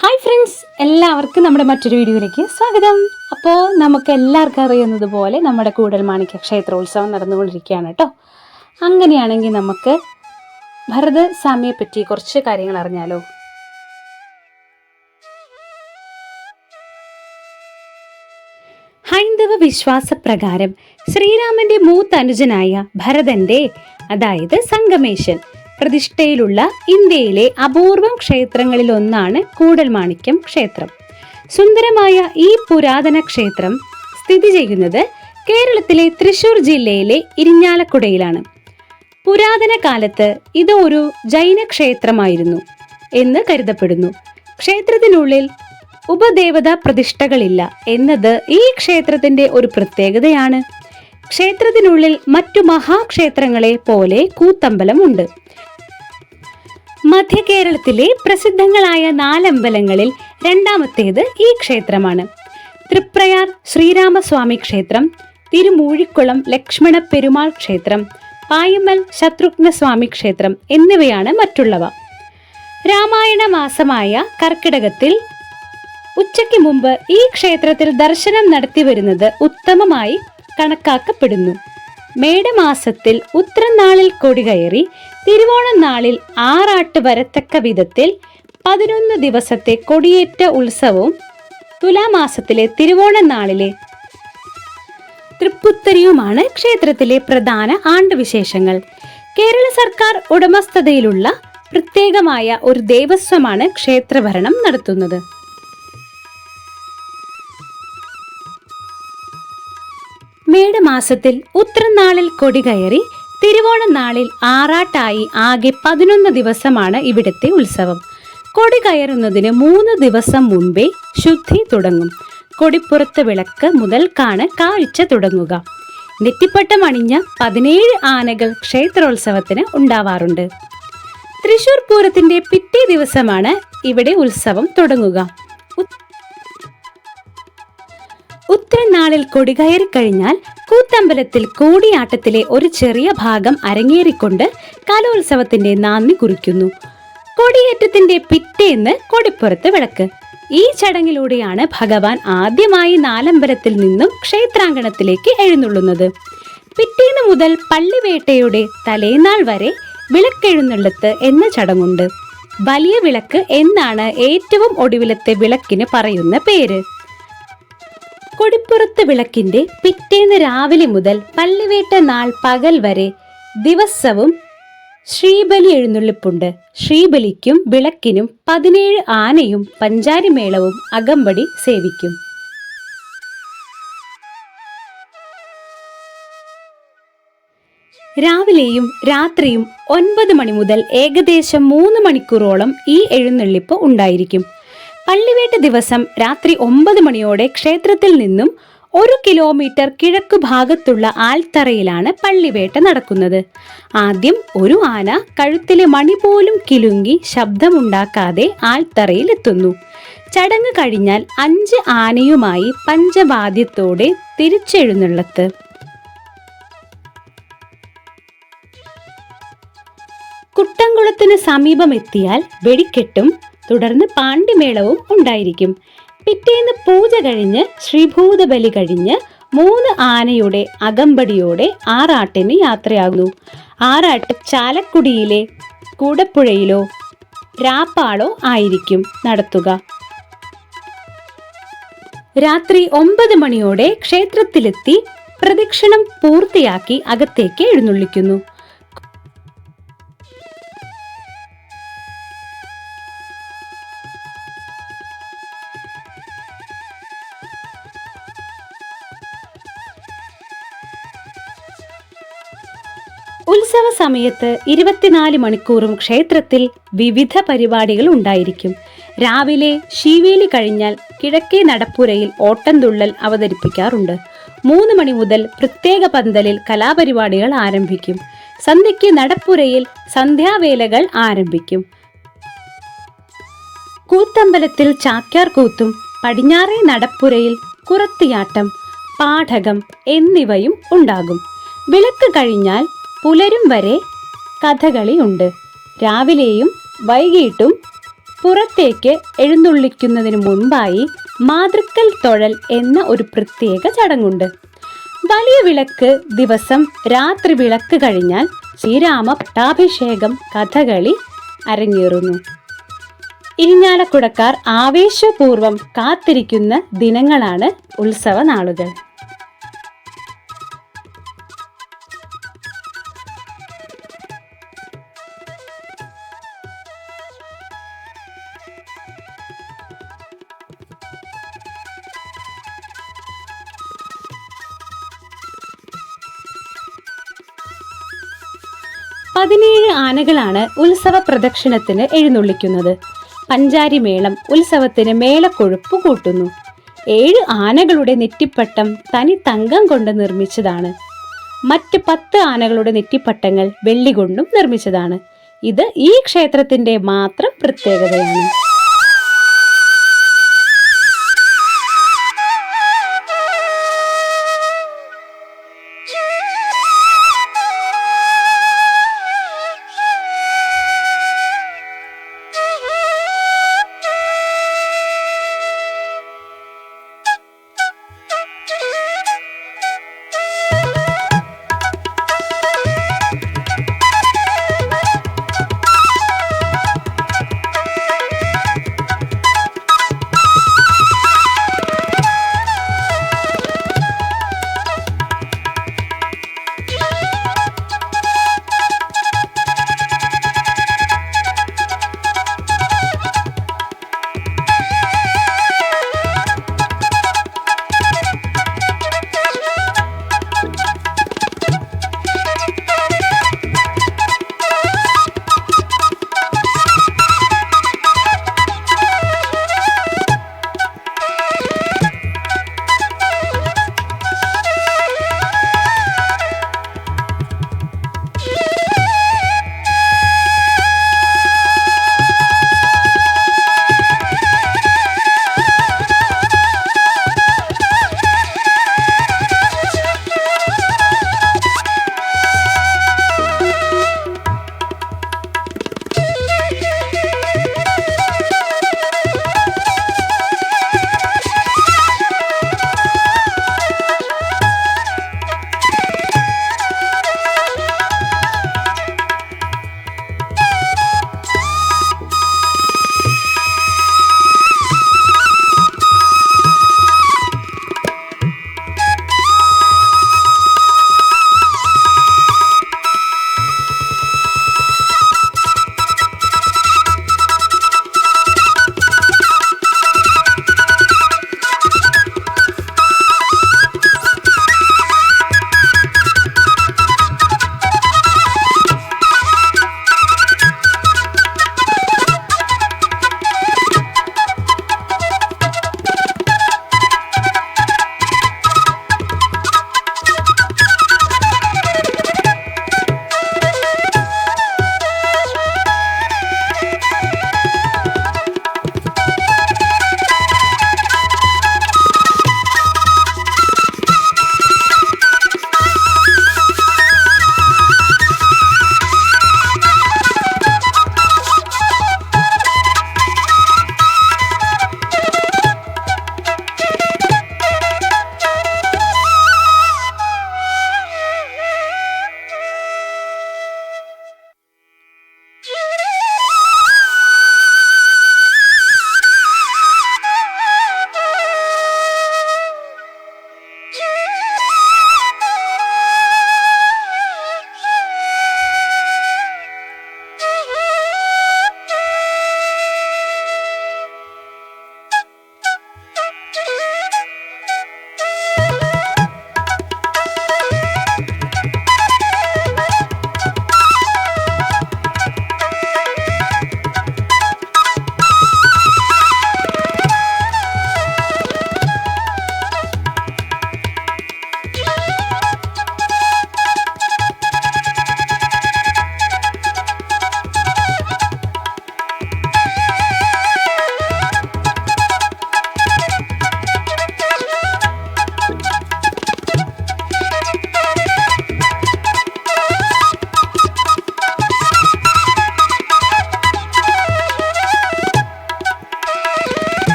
Hi friends എല്ലാവർക്കും നമ്മുടെ മറ്റൊരു വീഡിയോയിലേക്ക് സ്വാഗതം. അപ്പോൾ നമുക്ക് എല്ലാവർക്കും അറിയുന്നത് പോലെ നമ്മുടെ കൂടൽ കൂടൽമാണിക്യ ക്ഷേത്രോത്സവം നടന്നുകൊണ്ടിരിക്കുകയാണ് കേട്ടോ. അങ്ങനെയാണെങ്കിൽ നമുക്ക് ഭരതസ്വാമിയെ പറ്റി കുറച്ച് കാര്യങ്ങൾ അറിഞ്ഞാലോ? ഹൈന്ദവ വിശ്വാസപ്രകാരം ശ്രീരാമന്റെ മൂത്ത മൂത്തനുജനായ ഭരതന്റെ അതായത് സംഗമേശൻ പ്രതിഷ്ഠയിലുള്ള ഇന്ത്യയിലെ അപൂർവം ക്ഷേത്രങ്ങളിൽ ഒന്നാണ് കൂടൽമാണിക്യം ക്ഷേത്രം. സുന്ദരമായ ഈ പുരാതന ക്ഷേത്രം സ്ഥിതി ചെയ്യുന്നത് കേരളത്തിലെ തൃശൂർ ജില്ലയിലെ ഇരിഞ്ഞാലക്കുടയിലാണ്. പുരാതന കാലത്ത് ഇത് ഒരു ജൈന ക്ഷേത്രമായിരുന്നു എന്ന് കരുതപ്പെടുന്നു. ക്ഷേത്രത്തിനുള്ളിൽ ഉപദേവതാ പ്രതിഷ്ഠകളില്ല എന്നത് ഈ ക്ഷേത്രത്തിന്റെ ഒരു പ്രത്യേകതയാണ്. ക്ഷേത്രത്തിനുള്ളിൽ മറ്റു മഹാക്ഷേത്രങ്ങളെ പോലെ കൂത്തമ്പലമുണ്ട്. മധ്യ കേരളത്തിലെ പ്രസിദ്ധങ്ങളായ നാലമ്പലങ്ങളിൽ രണ്ടാമത്തേത് ഈ ക്ഷേത്രമാണ്. തൃപ്രയാർ ശ്രീരാമസ്വാമി ക്ഷേത്രം തിരുമൂഴിക്കുളം ലക്ഷ്മണ പെരുമാൾ ക്ഷേത്രം പായമ്മൽ ശത്രുഘ്നസ്വാമി ക്ഷേത്രം എന്നിവയാണ് മറ്റുള്ളവ. രാമായണ മാസമായ കർക്കിടകത്തിൽ ഉച്ചയ്ക്ക് മുമ്പ് ഈ ക്ഷേത്രത്തിൽ ദർശനം നടത്തി വരുന്നത് ഉത്തമമായി കണക്കാക്കപ്പെടുന്നു. മേടമാസത്തിൽ ഉത്രനാളിൽ കൊടികയറി തിരുവോണം നാളിൽ ആറാട്ട് വരത്തക്ക വിധത്തിൽ പതിനൊന്ന് ദിവസത്തെ കൊടിയേറ്റ ഉത്സവവും തുലാമാസത്തിലെ തിരുവോണ നാളിലെ തൃപ്പുത്തരിയുമാണ് ക്ഷേത്രത്തിലെ പ്രധാന ആണ്ടുവിശേഷങ്ങൾ. കേരള സർക്കാർ ഉടമസ്ഥതയിലുള്ള പ്രത്യേകമായ ഒരു ദേവസ്വമാണ് ക്ഷേത്രഭരണം നടത്തുന്നത്. മേടമാസത്തിൽ ഉത്രനാളിൽ കൊടികയറി തിരുവോണ നാളിൽ ആറാട്ടായി ആകെ പതിനൊന്ന് ദിവസമാണ് ഇവിടുത്തെ ഉത്സവം. കൊടി കയറുന്നതിന് മൂന്ന് ദിവസം മുൻപേ ശുദ്ധി തുടങ്ങും. കൊടിപ്പുറത്ത് വിളക്ക് മുതൽക്കാണ് കാഴ്ച തുടങ്ങുക. നെറ്റിപ്പട്ടം അണിഞ്ഞ പതിനേഴ് ആനകൾ ക്ഷേത്രോത്സവത്തിന് ഉണ്ടാവാറുണ്ട്. തൃശൂർ പൂരത്തിന്റെ പിറ്റേ ദിവസമാണ് ഇവിടെ ഉത്സവം തുടങ്ങുക. ഉത്തരനാളിൽ കൊടികയറി കഴിഞ്ഞാൽ കൂത്തമ്പലത്തിൽ കൂടിയാട്ടത്തിലെ ഒരു ചെറിയ ഭാഗം അരങ്ങേറിക്കൊണ്ട് കലോത്സവത്തിന്റെ നാന്ദി കുറിക്കുന്നു. കൊടിയേറ്റത്തിന്റെ പിറ്റേന്ന് കൊടിപ്പുറത്ത് വിളക്ക്. ഈ ചടങ്ങിലൂടെയാണ് ഭഗവാൻ ആദ്യമായി നാലമ്പലത്തിൽ നിന്നും ക്ഷേത്രാങ്കണത്തിലേക്ക് എഴുന്നള്ളുന്നത്. പിറ്റേന്ന് മുതൽ പള്ളിവേട്ടയുടെ തലേനാൾ വരെ വിളക്കെഴുന്നള്ളത്ത് എന്ന ചടങ്ങുണ്ട്. വലിയ വിളക്ക് എന്നാണ് ഏറ്റവും ഒടുവിലത്തെ വിളക്കിന് പറയുന്ന പേര്. കൊടിപ്പുറത്ത് വിളക്കിന്റെ പിറ്റേന്ന് രാവിലെ മുതൽ പള്ളിവേട്ട നാൾ പകൽ വരെ ദിവസവും ശ്രീബലി എഴുന്നള്ളിപ്പുണ്ട്. ശ്രീബലിക്കും വിളക്കിനും പതിനേഴ് ആനയും പഞ്ചാരിമേളവും അകമ്പടി സേവിക്കും. രാവിലെയും രാത്രിയും ഒൻപത് മണി മുതൽ ഏകദേശം മൂന്ന് മണിക്കൂറോളം ഈ എഴുന്നള്ളിപ്പ് ഉണ്ടായിരിക്കും. പള്ളിവേട്ട ദിവസം രാത്രി ഒമ്പത് മണിയോടെ ക്ഷേത്രത്തിൽ നിന്നും ഒരു കിലോമീറ്റർ കിഴക്ക് ഭാഗത്തുള്ള ആൽത്തറയിലാണ് പള്ളിവേട്ട നടക്കുന്നത്. ആദ്യം ഒരു ആന കഴുത്തിലെ മണി പോലും കിലുങ്ങി ശബ്ദമുണ്ടാക്കാതെ ആൽത്തറയിൽ എത്തുന്നു. ചടങ്ങ് കഴിഞ്ഞാൽ അഞ്ച് ആനയുമായി പഞ്ചവാദ്യത്തോടെ തിരിച്ചെഴുന്നള്ളത്ത്. കുട്ടംകുളത്തിന് സമീപമെത്തിയാൽ വെടിക്കെട്ടും തുടർന്ന് പാണ്ടിമേളവും ഉണ്ടായിരിക്കും. പിറ്റേന്ന് പൂജ കഴിഞ്ഞ് ശ്രീഭൂതബലി കഴിഞ്ഞ് മൂന്ന് ആനയുടെ അകമ്പടിയോടെ ആറാട്ടിന് യാത്രയാകുന്നു. ആറാട്ട് ചാലക്കുടിയിലെ കൂടപ്പുഴയിലോ രാപ്പാളോ ആയിരിക്കും നടത്തുക. രാത്രി ഒമ്പത് മണിയോടെ ക്ഷേത്രത്തിലെത്തി പ്രദക്ഷിണം പൂർത്തിയാക്കി അകത്തേക്ക് എഴുന്നള്ളിക്കുന്നു. ഉത്സവ സമയത്ത് ഇരുപത്തിനാല് മണിക്കൂറും ക്ഷേത്രത്തിൽ വിവിധ പരിപാടികൾ ഉണ്ടായിരിക്കും. രാവിലെ ശീവേലി കഴിഞ്ഞാൽ കിഴക്കേ നടപ്പുരയിൽ ഓട്ടംതുള്ളൽ അവതരിപ്പിക്കാറുണ്ട്. മൂന്ന് മണി മുതൽ പ്രത്യേക പന്തലിൽ കലാപരിപാടികൾ ആരംഭിക്കും. സന്ധ്യയ്ക്ക് നടപ്പുരയിൽ സന്ധ്യാവേലകൾ ആരംഭിക്കും. കൂത്തമ്പലത്തിൽ ചാക്യാർ കൂത്തും പടിഞ്ഞാറേ നടപ്പുരയിൽ കുറത്തിയാട്ടം പാഠകം എന്നിവയും ഉണ്ടാകും. വിളക്ക് കഴിഞ്ഞാൽ പുലരും വരെ കഥകളി ഉണ്ട് രാവിലെയും വൈകിട്ടും പുറത്തേക്ക് എഴുന്നള്ളിക്കുന്നതിന് മുൻപായി മാതൃക്കൽ തൊഴൽ എന്ന ഒരു പ്രത്യേക ചടങ്ങുണ്ട്. വലിയ വിളക്ക് ദിവസം രാത്രി വിളക്ക് കഴിഞ്ഞാൽ ശ്രീരാമ പട്ടാഭിഷേകം കഥകളി അരങ്ങേറുന്നു. ഇരിഞ്ഞാലക്കുടക്കാർ ആവേശപൂർവം കാത്തിരിക്കുന്ന ദിനങ്ങളാണ് ഉത്സവ നാളുകൾ പതിനേഴ് ആനകളാണ് ഉത്സവ പ്രദക്ഷിണത്തിന് എഴുന്നള്ളിക്കുന്നത്. പഞ്ചാരി മേളം ഉത്സവത്തിന് മേളക്കൊഴുപ്പ് കൂട്ടുന്നു. ഏഴ് ആനകളുടെ നെറ്റിപ്പട്ടം തനി തങ്കം കൊണ്ട് നിർമ്മിച്ചതാണ്. മറ്റ് പത്ത് ആനകളുടെ നെറ്റിപ്പട്ടങ്ങൾ വെള്ളി കൊണ്ടും നിർമ്മിച്ചതാണ്. ഇത് ഈ ക്ഷേത്രത്തിന്റെ മാത്രം പ്രത്യേകതയാണ്.